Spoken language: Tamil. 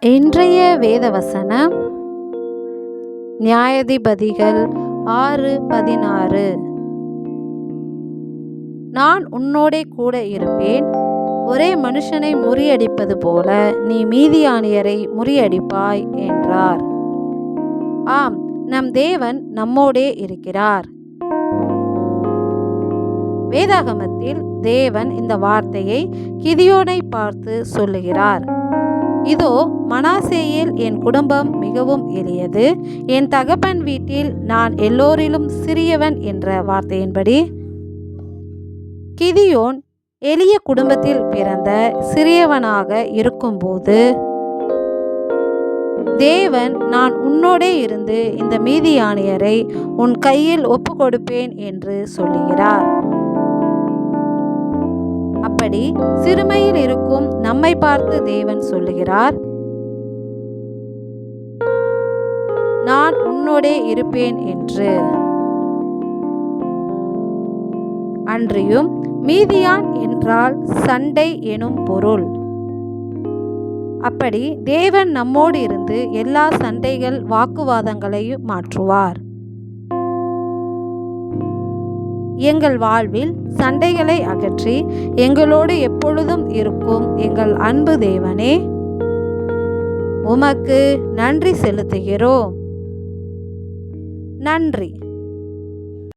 இன்றைய வேதவசனம் நியாயாதிபதிகள் ஆறு பதினாறு. நான் உன்னோடே கூட இருப்பேன். ஒரே மனுஷனை முறியடிப்பது போல நீ மீதியானியரை முறியடிப்பாய் என்றார். ஆம் நம் தேவன் நம்மோடே இருக்கிறார். வேதாகமத்தில் தேவன் இந்த வார்த்தையை கிதியோனை பார்த்து சொல்லுகிறார். இதோ மனாசேயில் என் குடும்பம் மிகவும் எளியது. என் தகப்பன் வீட்டில் நான் எல்லோரிலும் சிறியவன் என்ற வார்த்தையின்படி கிதியோன் எளிய குடும்பத்தில் பிறந்த சிறியவனாக இருக்கும்போது தேவன் நான் உன்னோடே இருந்து இந்த மீதியானியரை உன் கையில் ஒப்பு கொடுப்பேன் என்று சொல்லுகிறார். அப்படி சிறுமையில் இருக்கும் பார்த்து தேவன் சொல்லுகிறார். நான் உன்னோடே இருப்பேன் என்று. அன்றியும் மீதியான் என்றால் சண்டை எனும் பொருள். அப்படி தேவன் நம்மோடு இருந்து எல்லா சண்டைகள் வாக்குவாதங்களையும் மாற்றுவார். எங்கள் வாழ்வில் சண்டைகளை அகற்றி எங்களோடு எப்பொழுதும் இருக்கும் எங்கள் அன்பு தேவனே. உமக்கு நன்றி செலுத்துகிறோம். நன்றி.